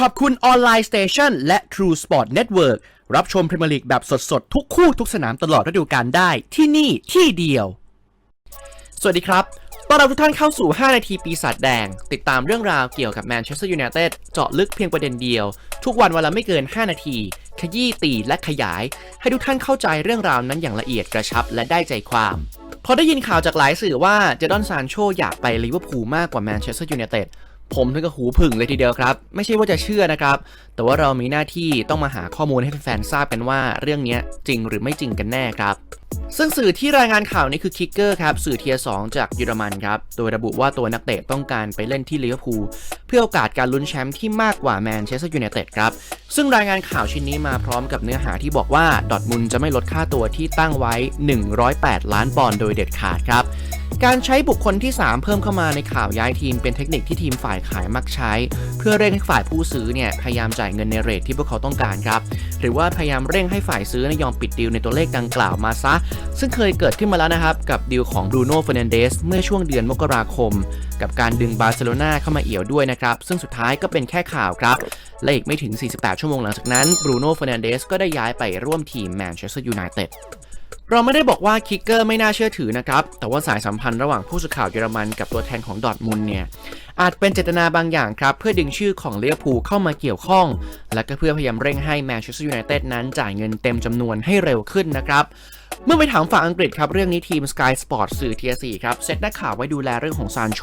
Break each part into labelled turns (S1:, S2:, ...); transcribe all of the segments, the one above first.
S1: ขอบคุณออนไลน์สเตชันและ True Sport Network รับชมพรีเมียร์ลีกแบบสดๆ ทุกคู่ทุกสนามตลอดฤดูกาลได้ที่นี่ที่เดียว สวัสดีครับตอนรับทุกท่านเข้าสู่ 5 นาทีปีศาจแดง ติดตามเรื่องราวเกี่ยวกับแมนเชสเตอร์ยูไนเต็ดเจาะลึกเพียงประเด็นเดียว ทุกวันวันละไม่เกิน 5 นาที ขยี้ตีและขยาย ให้ทุกท่านเข้าใจเรื่องราวนั้นอย่างละเอียดกระชับและได้ใจความ พอได้ยินข่าวจากหลายสื่อว่าเจดอนซานโชอยากไปลิเวอร์พูลมากกว่าแมนเชสเตอร์ยูไนเต็ด ผมถึงกับหูผึ่งเลยทีเดียวครับ ไม่ใช่ว่าจะเชื่อนะครับ แต่ว่าเรามีหน้าที่ต้องมาหาข้อมูลให้แฟนๆทราบกันว่าเรื่องนี้จริงหรือไม่จริงกันแน่ครับซึ่งสื่อที่รายงานข่าวนี้คือคิกเกอร์ครับสื่อเทียร์2จากเยอรมันครับ โดยระบุว่าตัวนักเตะต้องการไปเล่นที่ลิเวอร์พูลเพื่อโอกาสการลุ้นแชมป์ที่มากกว่าแมนเชสเตอร์ยูไนเต็ดครับ ซึ่งรายงานข่าวชิ้นนี้มาพร้อมกับเนื้อหาที่บอกว่าดอทมุนจะไม่ลดค่าตัวที่ตั้งไว้ 108 ล้านปอนด์โดยเด็ดขาดครับ การใช้บุคคลที่ 3 เพิ่มเข้ามาในข่าวย้ายทีมเป็นเทคนิคที่ทีมฝ่ายขายมักใช้ เพื่อเร่งให้ฝ่ายผู้ซื้อเนี่ยพยายามจ่ายเงินในเรทที่พวกเขาต้องการครับ หรือว่าพยายามเร่งให้ฝ่ายซื้อนยยอมปิดดีลในตัวเลขดังกล่าวมาซะ ซึ่งเคยเกิดขึ้นมาแล้วนะครับกับดีลของบรูโน่เฟร์นันเดสเมื่อช่วงเดือนมกราคม กับการดึงบาร์เซโลนาเข้ามาเอี่ยวด้วยนะครับซึ่งสุดท้ายก็เป็นแค่ข่าวครับและอีกไม่ถึง 48 ชั่วโมงหลังจากนั้นบรูโน่เฟร์นันเดสก็ได้ย้ายไปร่วมทีมแมนเชสเตอร์ยูไนเต็ด เราไม่ได้บอกว่าคิกเกอร์ไม่น่าเชื่อถือนะครับ แต่ว่าสายสัมพันธ์ระหว่างผู้สื่อข่าวเยอรมันกับตัวแทนของดอทมุนเนี่ย อาจเป็นเจตนาบางอย่างครับ เพื่อดึงชื่อของลิเวอร์พูเข้ามาเกี่ยวข้อง และก็เพื่อพยายามเร่งให้แมนเชสเตอร์ยูไนเต็ดนั้นจ่ายเงินเต็มจำนวนให้เร็วขึ้นนะครับ เมื่อไปถามฝั่งอังกฤษครับ เรื่องนี้ทีม Sky Sport สื่อเทีย4ครับเซตนักข่าวไว้ดูแลเรื่องของซานโช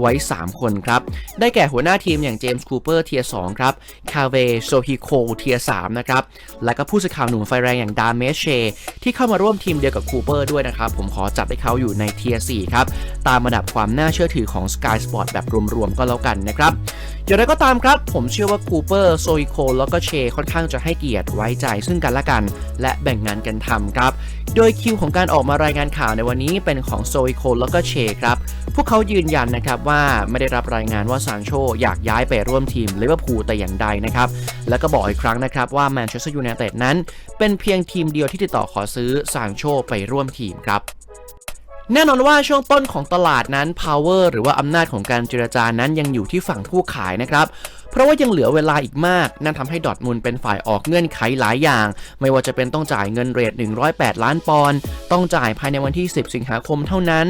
S1: ไว้ 3 คนครับ ได้แก่หัวหน้าทีมอย่างเจมส์คูเปอร์เทีย2ครับคาเวโซฮิโคเทีย3นะครับ และก็ผู้สื่อข่าวหนุ่มไฟแรงอย่างดาเมเชที่เข้ามาร่วมทีมเดียวกับคูเปอร์ด้วยนะครับ ผมขอจัดให้เขาอยู่ในเทีย4ครับตามระดับความน่าเชื่อถือของ Sky Sport แบบรวมๆก็แล้วกันนะครับอย่างไรก็ตามครับ ผมเชื่อว่าคูเปอร์โซอิโคแล้วก็เชค่อนข้างจะให้เกียรติไว้ใจซึ่งกันและกัน และแบ่งงานกันทำครับ โดยคิวของการออกมารายงานข่าวในวันนี้เป็นของโซอิโคแล้วก็เชครับ พวกเขายืนยันนะครับว่าไม่ได้รับรายงานว่าซานโชอยากย้ายไปร่วมทีมลิเวอร์พูลแต่อย่างใดนะครับ แล้วก็บอกอีกครั้งนะครับว่าแมนเชสเตอร์ยูไนเต็ดนั้น เป็นเพียงทีมเดียวที่ติดต่อขอซื้อซานโชไปร่วมทีมครับ แน่นอนว่าช่วงต้นของตลาดนั้น power หรือว่าอำนาจของการเจรจานั้นยังอยู่ที่ฝั่งผู้ขายนะครับ เพราะว่ายังเหลือเวลาอีกมาก นั่นทำให้ดอทมุนเป็นฝ่ายออกเงื่อนไขหลายอย่าง ไม่ว่าจะเป็นต้องจ่ายเงินเรท108 ล้านปอนด์ต้องจ่ายภายในวันที่ 10 สิงหาคมเท่านั้น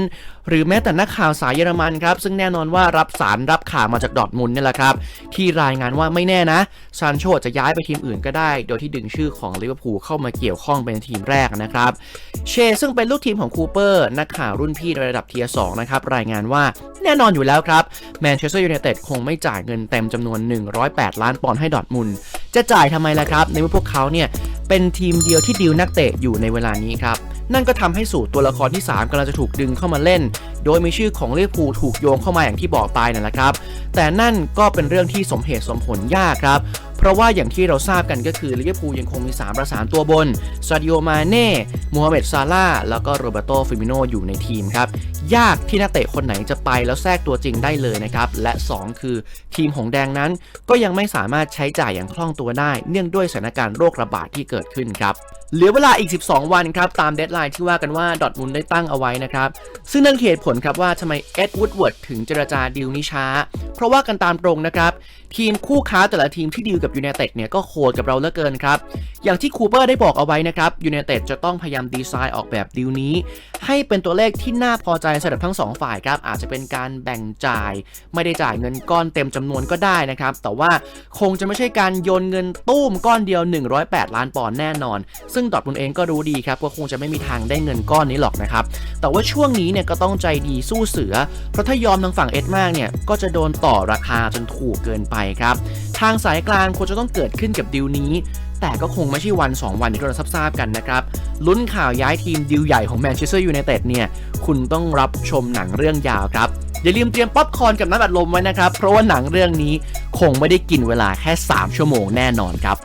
S1: หรือแม้แต่นักข่าวสายเยอรมันครับ ซึ่งแน่นอนว่ารับสารรับข่าวมาจากดอทมุนนี่แหละครับ ที่รายงานว่าไม่แน่นะซานโชจะย้ายไปทีมอื่นก็ได้ โดยที่ดึงชื่อของลิเวอร์พูลเข้ามาเกี่ยวข้องเป็นทีมแรกนะครับเชซึ่งเป็นลูกทีมของคูเปอร์นักข่าวรุ่นพี่ในระดับเทียร์2นะครับรายงานว่า แน่นอนอยู่แล้วครับแมนเชสเตอร์ยูไนเต็ดคงไม่จ่ายเงินเต็มจำนวน 108 ล้านปอนด์ให้ดอทมุนจะจ่ายทำไมล่ะครับ ในเมื่อพวกเขาเนี่ยเป็นทีมเดียวที่ดีลนักเตะอยู่ในเวลานี้ครับนั่นก็ทำให้สูตรตัวละครที่ 3กำลังจะถูกดึงเข้ามาเล่น โดยมีชื่อของเลียพูถูกโยงเข้ามาอย่างที่บอกไปนั่นแหละครับ แต่นั่นก็เป็นเรื่องที่สมเหตุสมผลยากครับ เพราะว่าอย่างที่เราทราบกันก็คือลิเวอร์พูลยังคงมี 3 ประสานตัวบนซาดิโอมาเน่มูฮัมเหม็ดซาร่าแล้วก็โรเบโตฟิมิโนอยู่ในทีมครับ ยากที่นักเตะคนไหนจะไปแล้วแทรกตัวจริงได้เลยนะครับ และ 2 คือทีมหงแดงนั้นก็ยังไม่สามารถใช้จ่ายอย่างคล่องตัวได้ เนื่องด้วยสถานการณ์โรคระบาดที่เกิดขึ้นครับเหลือเวลาอีก 12 วันครับ ตามเดดไลน์ที่ว่ากันว่าดอทมุนได้ตั้งเอาไว้นะครับ ซึ่งนั่นเหตุผลครับว่าทำไมเอ็ดวูดเวิร์ดถึงเจรจาดีลนี้ช้า เพราะว่ากันตามตรงนะครับ ทีมคู่ค้าแต่ละทีมที่ดีลกับยู i นเต็ดเนี่ยก็โคดกับเราเหลือเกินครับ อย่างที่คูเปอร์ได้บอกเอาไว้นะครับยู i นเต็ดจะต้องพยายามดีไซน์ออกแบบดีลนี้ ให้เป็นตัวเลขที่น่าพอใจสำหรับทั้งสองฝ่ายครับ อาจจะเป็นการแบ่งจ่าย ไม่ได้จ่ายเงินก้อนเต็มจำนวนก็ได้นะครับ แต่ว่าคงจะไม่ใช่การโยนเงินตุ้มก้อนเดียว 108 ล้านปอนด์แน่นอน ซึ่งดอทมุนเองก็รู้ดีครับว่าคงจะไม่มีทางได้เงินก้อนนี้หรอกนะครับแต่ว่าช่วงนี้เนี่ยก็ต้องใจดีสู้เสือ เพราะถ้ายอมทางฝั่งเอ็ดมากเนี่ยก็จะโดนต่อราคาจนถูกเกินไปครับ ทางสายกลางควรจะต้องเกิดขึ้นกับดีลนี้ แต่ก็คงไม่ใช่วัน 2 วันที่เราทราบกันนะครับลุ้นข่าวย้ายทีมดีลใหญ่ของแมนเชสเตอร์ยูไนเต็ดเนี่ยคุณต้องรับชมหนังเรื่องยาวครับอย่าลืมเตรียมป๊อปคอร์นกับน้ำอัดลมไว้นะครับ เพราะว่าหนังเรื่องนี้คงไม่ได้กินเวลาแค่ 3 ชั่วโมงแน่นอนครับ